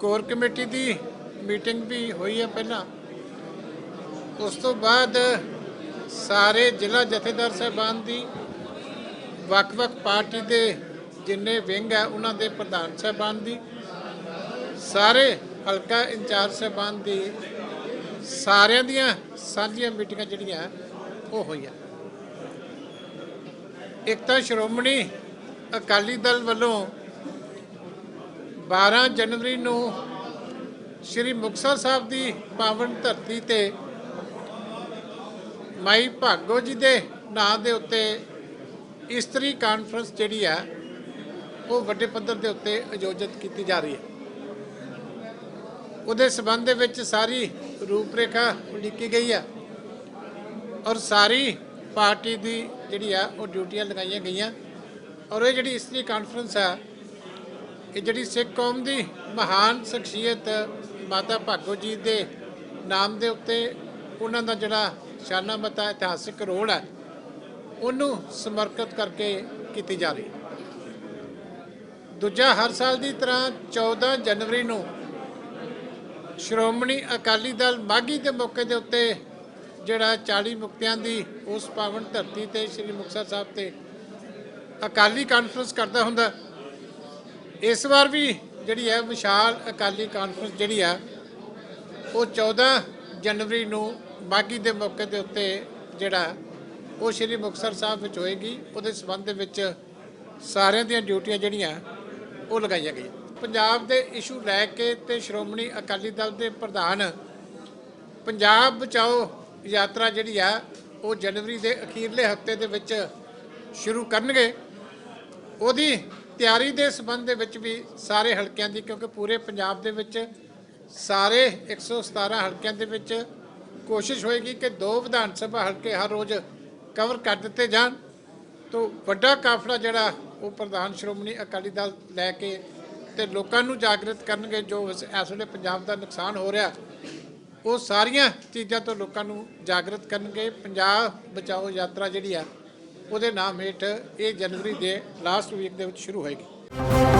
Core committee ਦੀ meeting ਵੀ ਹੋਈ ਹੈ ਪਹਿਲਾਂ। ਉਸ ਤੋਂ ਬਾਅਦ ਸਾਰੇ ਜ਼ਿਲ੍ਹਾ ਜਥੇਦਾਰ ਸਾਹਿਬਾਨ ਦੀ ਵੱਖ-ਵੱਖ ਪਾਰਟੀ ਦੇ ਜਿੰਨੇ ਵਿੰਗ ਹੈ, ਉਹਨਾਂ ਦੇ ਪ੍ਰਧਾਨ ਸਾਹਿਬਾਨ ਦੀ, ਸਾਰੇ ਹਲਕਾ ਇੰਚਾਰਜ ਸਾਹਿਬਾਨ ਦੀ, ਸਾਰਿਆਂ ਦੀਆਂ ਸਾਂਝੀਆਂ ਮੀਟਿੰਗਾਂ ਜਿਹੜੀਆਂ, ਉਹ ਹੋਈਆਂ। ਇੱਕ ਤਾਂ ਸ਼੍ਰੋਮਣੀ ਅਕਾਲੀ ਦਲ ਵੱਲੋਂ 12 ਜਨਵਰੀ ਨੂੰ ਸ੍ਰੀ ਮੁਕਤਸਰ ਸਾਹਿਬ ਦੀ ਪਾਵਨ ਧਰਤੀ ਤੇ ਮਾਈ ਭਾਗੋ ਜੀ ਦੇ ਨਾਂ ਦੇ ਉੱਤੇ ਇਸਤਰੀ ਕਾਨਫਰੰਸ ਜਿਹੜੀ ਆ, ਉਹ ਵੱਡੇ ਪੱਧਰ ਦੇ ਉੱਤੇ ਆਯੋਜਿਤ ਕੀਤੀ ਜਾ ਰਹੀ ਹੈ। ਉਹਦੇ ਸਬੰਧ ਦੇ ਵਿੱਚ ਸਾਰੀ ਰੂਪਰੇਖਾ ਲਿਖੀ ਗਈ ਆ ਔਰ ਸਾਰੀ ਪਾਰਟੀ ਦੀ ਜਿਹੜੀ ਆ, ਉਹ ਡਿਊਟੀਆਂ ਲਗਾਈਆਂ ਗਈਆਂ ਔਰ ਇਹ ਜਿਹੜੀ ਇਸਤਰੀ ਕਾਨਫਰੰਸ ਆ ਇਹ ਜਿਹੜੀ ਸਿੱਖ ਕੌਮ ਦੀ ਮਹਾਨ ਸ਼ਖਸੀਅਤ ਮਾਤਾ ਭਾਗੋ ਜੀ ਦੇ ਨਾਮ ਦੇ ਉੱਤੇ ਉਹਨਾਂ ਦਾ ਜਿਹੜਾ ਸ਼ਾਨਾ ਮਤਾ ਇਤਿਹਾਸਿਕ ਰੋਲ ਹੈ, ਉਹਨੂੰ ਸਮਰਪਿਤ ਕਰਕੇ ਕੀਤੀ ਜਾ ਰਹੀ ਦੂਜਾ, ਹਰ ਸਾਲ ਦੀ ਤਰ੍ਹਾਂ 14 ਜਨਵਰੀ ਨੂੰ ਸ਼੍ਰੋਮਣੀ ਅਕਾਲੀ ਦਲ ਮਾਘੀ ਦੇ ਮੌਕੇ ਦੇ ਉੱਤੇ ਜਿਹੜਾ 40 ਮੁਕਤਿਆਂ ਦੀ ਉਸ ਪਾਵਨ ਧਰਤੀ ਤੇ ਸ੍ਰੀ ਮੁਕਤਸਰ ਸਾਹਿਬ ਤੇ ਅਕਾਲੀ ਕਾਨਫਰੰਸ ਕਰਦਾ ਹੁੰਦਾ ਇਸ ਵਾਰ ਵੀ ਜਿਹੜੀ ਹੈ ਵਿਸ਼ਾਲ ਅਕਾਲੀ ਕਾਨਫਰੰਸ ਜਿਹੜੀ ਆ, ਉਹ 14 ਜਨਵਰੀ ਨੂੰ ਬਾਗੀ ਦੇ ਮੌਕੇ ਦੇ ਉੱਤੇ ਜਿਹੜਾ, ਉਹ ਸ੍ਰੀ ਮੁਕਤਸਰ ਸਾਹਿਬ ਵਿੱਚ ਹੋਏਗੀ। ਉਹਦੇ ਸਬੰਧ ਦੇ ਵਿੱਚ ਸਾਰਿਆਂ ਦੀਆਂ ਡਿਊਟੀਆਂ ਜਿਹੜੀਆਂ, ਉਹ ਲਗਾਈਆਂ ਗਈਆਂ। ਪੰਜਾਬ ਦੇ ਇਸ਼ੂ ਲੈ ਕੇ ਤੇ ਸ਼੍ਰੋਮਣੀ ਅਕਾਲੀ ਦਲ ਦੇ ਪ੍ਰਧਾਨ, ਪੰਜਾਬ ਬਚਾਓ ਯਾਤਰਾ ਜਿਹੜੀ ਆ, ਉਹ ਜਨਵਰੀ ਦੇ ਅਖੀਰਲੇ ਹਫ਼ਤੇ ਦੇ ਵਿੱਚ ਸ਼ੁਰੂ ਕਰਨਗੇ। ਉਹਦੀ ਤਿਆਰੀ ਦੇ ਸੰਬੰਧ ਦੇ ਵਿੱਚ ਵੀ ਸਾਰੇ ਹਲਕਿਆਂ ਦੀ, ਕਿਉਂਕਿ ਪੂਰੇ ਪੰਜਾਬ ਦੇ ਵਿੱਚ ਸਾਰੇ 117 ਹਲਕਿਆਂ ਦੇ ਵਿੱਚ ਕੋਸ਼ਿਸ਼ ਹੋਏਗੀ ਕਿ ਦੋ ਵਿਧਾਨ ਸਭਾ ਹਲਕੇ ਹਰ ਰੋਜ਼ ਕਵਰ ਕਰ ਦਿੱਤੇ ਜਾਣ। ਤੋਂ ਵੱਡਾ ਕਾਫਲਾ ਜਿਹੜਾ ਉਹ ਪ੍ਰਧਾਨ ਸ਼੍ਰੋਮਣੀ ਅਕਾਲੀ ਦਲ ਲੈ ਕੇ ਤੇ ਲੋਕਾਂ ਨੂੰ ਜਾਗਰਿਤ ਕਰਨਗੇ, ਜੋ ਇਸ ਇਸ ਵੇਲੇ ਪੰਜਾਬ ਦਾ ਨੁਕਸਾਨ ਹੋ ਰਿਹਾ, ਉਹ ਸਾਰੀਆਂ ਚੀਜ਼ਾਂ ਤੋਂ ਲੋਕਾਂ ਨੂੰ ਜਾਗਰਿਤ ਕਰਨਗੇ। ਪੰਜਾਬ ਬਚਾਓ ਯਾਤਰਾ ਜਿਹੜੀ ਆ ਉਹਦੇ ਨਾਮ ਹੇਠ ਇਹ ਜਨਵਰੀ ਦੇ ਲਾਸਟ ਵੀਕ ਦੇ ਵਿੱਚ ਸ਼ੁਰੂ ਹੋਏਗੀ।